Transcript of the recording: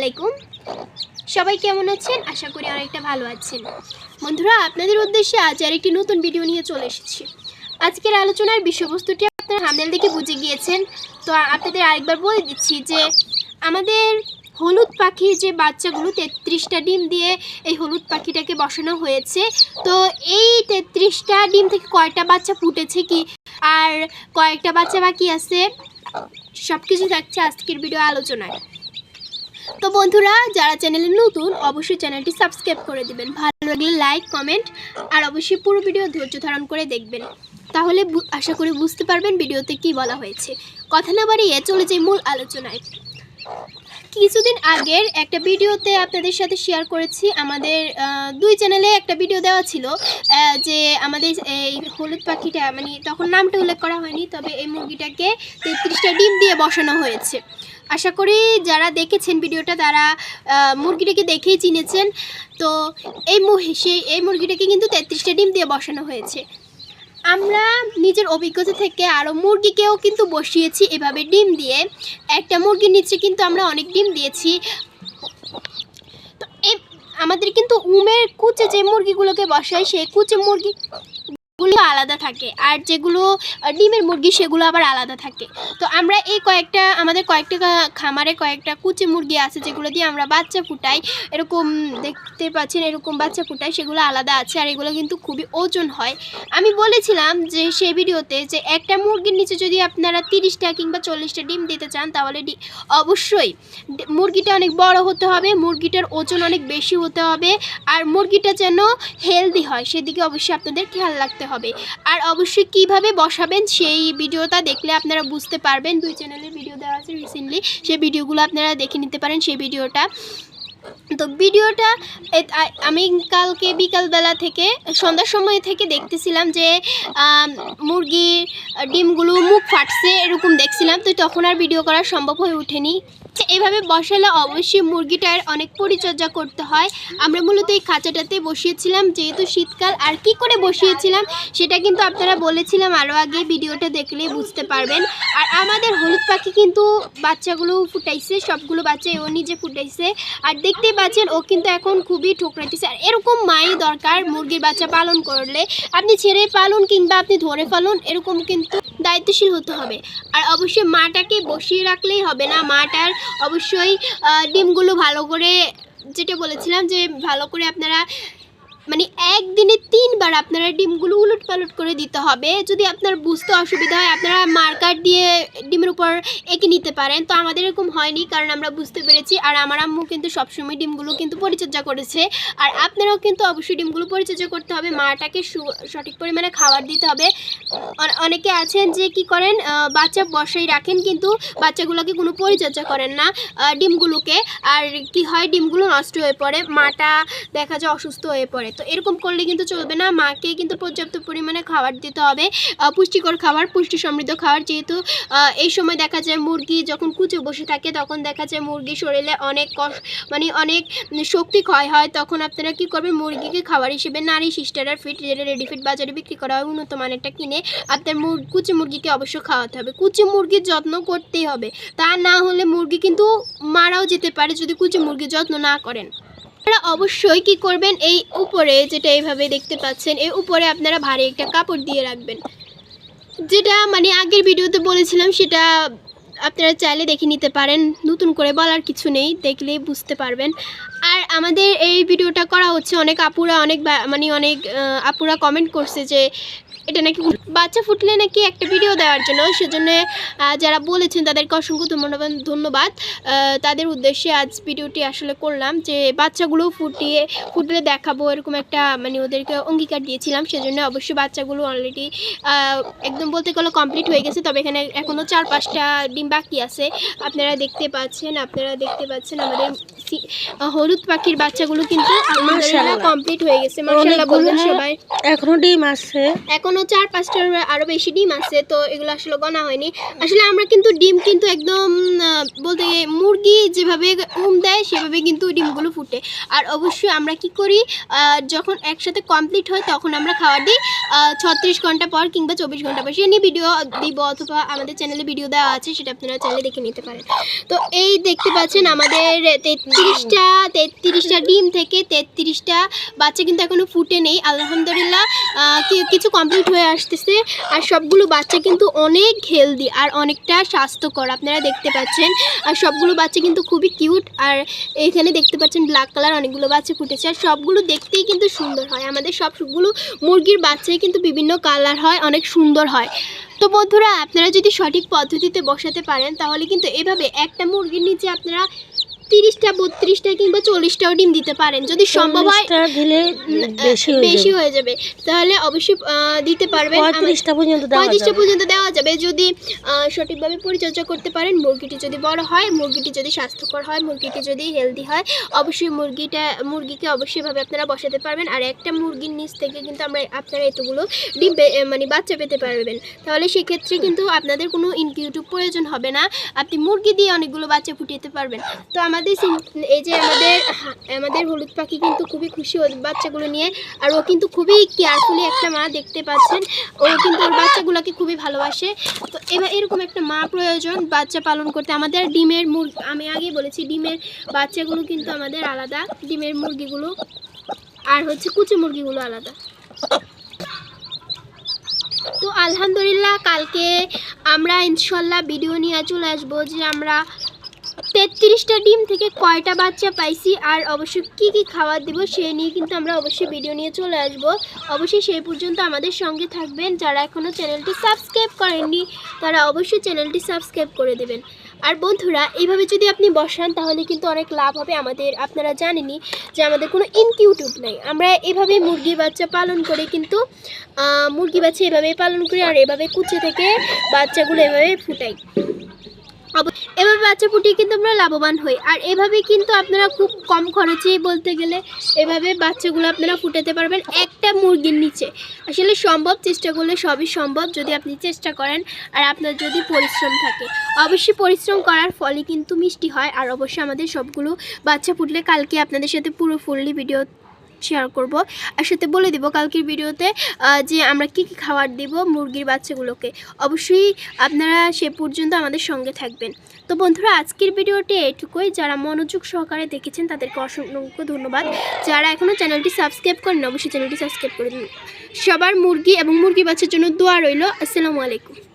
আলাইকুম। সবাই কেমন আছেন? আশা করি অনেকটা ভালো আছেন। বন্ধুরা, আপনাদের উদ্দেশ্যে আজ আর একটি নতুন ভিডিও নিয়ে চলে এসেছি। আজকের আলোচনার বিষয়বস্তুটি আপনারা হামনেল দেখে বুঝে গিয়েছেন। তো আপনাদের আরেকবার বলে দিচ্ছি যে, আমাদের হলুদ পাখির যে বাচ্চাগুলো, তেত্রিশটা ডিম দিয়ে এই হলুদ পাখিটাকে বসানো হয়েছে, তো এই তেত্রিশটা ডিম থেকে কয়টা বাচ্চা ফুটেছে কি? আর কয়েকটা বাচ্চা বাকি আছে? সব কিছু থাকছে আজকের ভিডিও আলোচনায়। তো বন্ধুরা, যারা চ্যানেলে নতুন, অবশ্যই চ্যানেলটি সাবস্ক্রাইব করে দিবেন। ভালো লাগলে লাইক, কমেন্ট, আর অবশ্যই পুরো ভিডিও ধৈর্য ধারণ করে দেখবেন। তাহলে আশা করি বুঝতে পারবেন ভিডিওতে কি বলা হয়েছে। কথা না বাড়িয়ে চলে যাই মূল আলোচনায়। কিছুদিন আগের একটা ভিডিওতে আপনাদের সাথে শেয়ার করেছি। আমাদের দুই চ্যানেলে একটা ভিডিও দেওয়া ছিল যে আমাদের এই হলুদ পাখিটা মানে তখন নামটা উল্লেখ করা হয়নি, তবে এই মুরগিটাকে তেত্রিশটা ডিম দিয়ে বসানো হয়েছে। আশা করি যারা দেখেছেন ভিডিওটা, তারা মুরগিটাকে দেখেই চিনেছেন। তো এই সেই, এই মুরগিটাকে কিন্তু তেত্রিশটা ডিম দিয়ে বসানো হয়েছে। আমরা নিজের অভিজ্ঞতা থেকে আরও মুরগিকেও কিন্তু বসিয়েছি এভাবে ডিম দিয়ে। একটা মুরগির নিচে কিন্তু আমরা অনেক ডিম দিয়েছি। তো আমাদের কিন্তু উমের কুচে যে মুরগিগুলোকে বসায়, সেই কুচে মুরগি গুলো আলাদা থাকে। আর যেগুলো ডিমের মুরগি, সেগুলো আবার আলাদা থাকে। তো আমরা এই কয়েকটা, আমাদের কয়েকটা খামারে কয়েকটা কুচি মুরগি আছে, যেগুলো দিয়ে আমরা বাচ্চা ফুটাই। এরকম দেখতে পাচ্ছেন, এরকম বাচ্চা ফুটাই, সেগুলো আলাদা আছে, আর এগুলো কিন্তু খুবই ওজন হয়। আমি বলেছিলাম যে সেই ভিডিওতে যে, একটা মুরগির নিচে যদি আপনারা তিরিশটা কিংবা চল্লিশটা ডিম দিতে চান, তাহলে অবশ্যই মুরগিটা অনেক বড় হতে হবে, মুরগিটার ওজন অনেক বেশি হতে হবে, আর মুরগিটা যেন হেলদি হয়, সেদিকে অবশ্যই আপনাদের খেয়াল রাখতে হবে আর অবশ্যই কীভাবে বসাবেন সেই ভিডিওটা দেখলে আপনারা বুঝতে পারবেন। দুই চ্যানেলের ভিডিও দেওয়া আছে রিসেন্টলি সেই ভিডিওগুলো আপনারা দেখে নিতে পারেন সেই ভিডিওটা। তো ভিডিওটা আমি কালকে বিকালবেলা থেকে, সন্ধ্যার সময় থেকে দেখতেছিলাম যে মুরগির ডিমগুলো মুখ ফাটছে এরকম দেখছিলাম। তো তখন আর ভিডিও করা সম্ভব হয়ে ওঠেনি। এভাবে বসালে অবশ্যই মুরগিটার অনেক পরিচর্যা করতে হয়। আমরা মূলত এই খাঁচাটাতে বসিয়েছিলাম, যেহেতু শীতকাল, আর কি করে বসিয়েছিলাম সেটা কিন্তু আপনারা বলেছিলাম আরও আগে, ভিডিওটা দেখলে বুঝতে পারবেন। আর আমাদের হলুদ পাখি কিন্তু বাচ্চাগুলো ফুটাইছে, সবগুলো বাচ্চা ও নিজে ফুটাইছে। আর দেখতেই পাচ্ছেন, ও কিন্তু এখন খুবই ঠোকরাইতেছে। আর এরকম মাই দরকার মুরগির বাচ্চা পালন করলে। আপনি ছেড়ে পালন কিংবা আপনি ধরে পালন এরকম কিন্তু দায়িত্বশীল হতে হবে। আর অবশ্যই মাটাকে বসিয়ে রাখলেই হবে না, মাটার অবশ্যই ডিমগুলো ভালো করে যেটা বলেছিলাম যে ভালো করে আপনারা মানে একদিনে তিনবার আপনারা ডিমগুলো উলট পালট করে দিতে হবে। যদি আপনার বুঝতে অসুবিধা হয়, আপনারা মার্কার দিয়ে ডিমের উপর এঁকে নিতে পারেন। তো আমাদের এরকম হয়নি, কারণ আমরা বুঝতে পেরেছি। আর আমার আম্মু কিন্তু সবসময় ডিমগুলো কিন্তু পরিচর্যা করেছে। আর আপনারাও কিন্তু অবশ্যই ডিমগুলো পরিচর্যা করতে হবে। মাটাকে সঠিক পরিমাণে খাবার দিতে হবে। অনেকে আছেন যে কি করেন বাচ্চা বসাই রাখেন কিন্তু বাচ্চাগুলোকে কোনো পরিচর্যা করেন না ডিমগুলোকে। আর কি হয়, ডিমগুলো নষ্ট হয়ে পড়ে। মাটা দেখা যায় অসুস্থ হয়ে পড়ে। তো এরকম করলে কিন্তু চলবে না। মাকে কিন্তু পর্যাপ্ত পরিমাণে খাবার দিতে হবে। পুষ্টিকর খাবার পুষ্টি সমৃদ্ধ খাবার যেহেতু এই সময় দেখা যায় মুরগি যখন কুচে বসে থাকে, তখন দেখা যায় মুরগির শরীরে অনেক মানে অনেক শক্তি ক্ষয় হয়। তখন আপনারা কি করবেন? মুরগিকে খাবার হিসেবে নারী সিস্টারার ফিট, যেটা রেডি ফিট বাজারে বিক্রি করা হয়, উন্নত মানেরটা কিনে আপনার কুচি মুরগিকে অবশ্য খাওয়াতে হবে। কুচি মুরগির যত্ন করতেই হবে। তা না হলে মুরগি কিন্তু মারাও যেতে পারে যদি কুচি মুরগির যত্ন না করেন। আপনারা অবশ্যই কি করবেন? এই উপরে যেটা এইভাবে দেখতে পাচ্ছেন এই উপরে আপনারা ভারী একটা কাপড় দিয়ে রাখবেন। যেটা মানে আগের ভিডিওতে বলেছিলাম, সেটা আপনারা চাইলে দেখে নিতে পারেন। নতুন করে বলার কিছু নেই, দেখলেই বুঝতে পারবেন। আর আমাদের এই ভিডিওটা করা হচ্ছে, অনেক আপুরা অনেক মানে অনেক আপুরা কমেন্ট করছে যে এটা নাকি বাচ্চা ফুটলে নাকি একটা ভিডিও দেওয়ার জন্য। সেজন্য যারা বলেছেন তাদেরকে অসংখ্য ধন্যবাদ ধন্যবাদ। তাদের উদ্দেশ্যে আজ ভিডিওটি আসলে করলাম যে বাচ্চাগুলো ফুটিয়ে ফুটলে দেখাবো এরকম একটা মানে ওদেরকে অঙ্গীকার দিয়েছিলাম। সেজন্য অবশ্যই বাচ্চাগুলো অলরেডি একদম বলতে গেলে কমপ্লিট হয়ে গেছে। তবে এখানে এখনও চার পাঁচটা ডিম বাকি আছে। আপনারা দেখতে পাচ্ছেন আপনারা দেখতে পাচ্ছেন আমাদের হলুদ পাখির বাচ্চাগুলো কিন্তু কমপ্লিট হয়ে গেছে। বলবেন সবাই। এখনও ডিম আছে। এখন এখনও চার, পাঁচটার আরও বেশি ডিম আছে, তো এগুলো আসলে গণা হয়নি। আসলে আমরা কিন্তু ডিম কিন্তু একদম বলতে মুরগি যেভাবে উম দেয়, সেভাবে কিন্তু ডিমগুলো ফুটে। আর অবশ্যই আমরা কি করি যখন একসাথে কমপ্লিট হয়, তখন আমরা খাওয়া দিই ছত্রিশ ঘণ্টা পর কিংবা চব্বিশ ঘণ্টা পর। সে নিয়ে ভিডিও দিব অথবা আমাদের চ্যানেলে ভিডিও দেওয়া আছে, সেটা আপনারা চাইলে দেখে নিতে পারেন। তো এই দেখতে পাচ্ছেন আমাদের তেত্রিশটা তেত্রিশটা ডিম থেকে তেত্রিশটা বাচ্চা কিন্তু এখনও ফুটে নেই। আলহামদুলিল্লাহ কিছু কমপ্লিট হয়ে আসতেছে। আর সবগুলো বাচ্চা কিন্তু অনেক হেলদি আর অনেকটা স্বাস্থ্যকর। আপনারা দেখতে পাচ্ছেন, আর সবগুলো বাচ্চা কিন্তু খুবই কিউট আর এখানে দেখতে পাচ্ছেন ব্ল্যাক কালার অনেকগুলো বাচ্চা ফুটেছে। আর সবগুলো দেখতেই কিন্তু সুন্দর হয়। আমাদের সবগুলো মুরগির বাচ্চাই কিন্তু বিভিন্ন কালার হয়, অনেক সুন্দর হয়। তো বন্ধুরা, আপনারা যদি সঠিক পদ্ধতিতে বসাতে পারেন, তাহলে কিন্তু এভাবে একটা মুরগির নিচে আপনারা তিরিশটা বত্রিশটা কিংবা চল্লিশটাও ডিম দিতে পারেন। যদি সম্ভব হয় দিলে বেশি হয়ে যাবে। তাহলে অবশ্যই দিতে পারবেন। পঁয়ত্রিশটা পর্যন্ত দেওয়া পঁয়ত্রিশটা যাবে। পর্যন্ত দেওয়া যাবে। যদি সঠিকভাবে পরিচর্যা করতে পারেন মুরগিটি যদি বড় হয় মুরগিটি যদি স্বাস্থ্যকর হয় মুরগিটি যদি হেলদি হয় অবশ্যই মুরগিটা মুরগিকে অবশ্যইভাবে আপনারা বসাতে পারবেন। আর একটা মুরগির নিচ থেকে কিন্তু আমরা আপনারা এতগুলো ডিম মানে বাচ্চা পেতে পারবেন। তাহলে সেক্ষেত্রে কিন্তু আপনাদের কোনো ইনকিউটিভ প্রয়োজন হবে না। আপনি মুরগি দিয়ে অনেকগুলো বাচ্চা ফুটিয়ে পারবেন। তো আমাদের এই যে আমাদের আমাদের হলুদ পাখি কিন্তু খুবই খুশি ওর বাচ্চাগুলো নিয়ে, আর ও কিন্তু খুবই কেয়ারফুলি একটা মা দেখতে পাচ্ছেন। ও কিন্তু ওর বাচ্চাগুলোকে খুবই ভালোবাসে। তো এবার এরকম একটা মা প্রয়োজন বাচ্চা পালন করতে। আমাদের ডিমের মুরগি আমি আগেই বলেছি ডিমের বাচ্চাগুলো কিন্তু আমাদের আলাদা। ডিমের মুরগিগুলো, আর হচ্ছে কুচি মুরগিগুলো আলাদা। তো আলহামদুলিল্লাহ, কালকে আমরা ইনশাল্লাহ ভিডিও নিয়ে চলে আসব যে আমরা তেত্রিশটা ডিম থেকে কয়টা বাচ্চা পাইছি আর অবশ্যই কি কি খাবার দিব সে নিয়ে কিন্তু আমরা অবশ্যই ভিডিও নিয়ে চলে আসব। অবশ্যই সেই পর্যন্ত আমাদের সঙ্গে থাকবেন। যারা এখনও চ্যানেলটি সাবস্ক্রাইব করেননি, তারা অবশ্যই চ্যানেলটি সাবস্ক্রাইব করে দেবেন। আর বন্ধুরা, এইভাবে যদি আপনি বসান, তাহলে কিন্তু অনেক লাভ হবে আমাদের। আপনারা জানেনই যে আমাদের কোনো ইনকিউটিউব নাই। আমরা এভাবে মুরগি বাচ্চা পালন করে কিন্তু মুরগি বাচ্চা এভাবেই পালন করি আর এভাবে কুচে থেকে বাচ্চাগুলো এভাবে ফুটাই। এভাবে বাচ্চা ফুটিয়ে কিন্তু আমরা লাভবান হই। আর এভাবে কিন্তু আপনারা খুব কম খরচেই বলতে গেলে এভাবে বাচ্চাগুলো আপনারা ফুটাতে পারবেন একটা মুরগির নিচে। আসলে সম্ভব, চেষ্টা করলে সবই সম্ভব যদি আপনি চেষ্টা করেন আর আপনার যদি পরিশ্রম থাকে। অবশ্যই পরিশ্রম করার ফলে কিন্তু মিষ্টি হয়। আর অবশ্যই আমাদের সবগুলো বাচ্চা ফুটলে কালকে আপনাদের সাথে পুরো ফুললি ভিডিও শেয়ার করব। আর সাথে বলে দিব কালকের ভিডিওতে যে আমরা কি কি খাবার দেব মুরগির বাচ্চাগুলোকে। অবশ্যই আপনারা সে পর্যন্ত আমাদের সঙ্গে থাকবেন। তো বন্ধুরা, আজকের ভিডিওটি এটুকুই। যারা মনোযোগ সহকারে দেখেছেন, তাদেরকে অসংখ্য ধন্যবাদ। যারা এখনও চ্যানেলটি সাবস্ক্রাইব করেন অবশ্যই চ্যানেলটি সাবস্ক্রাইব করে দিন। সবার মুরগি এবং মুরগি বাচ্চার জন্য দোয়া রইল। আসসালামু আলাইকুম।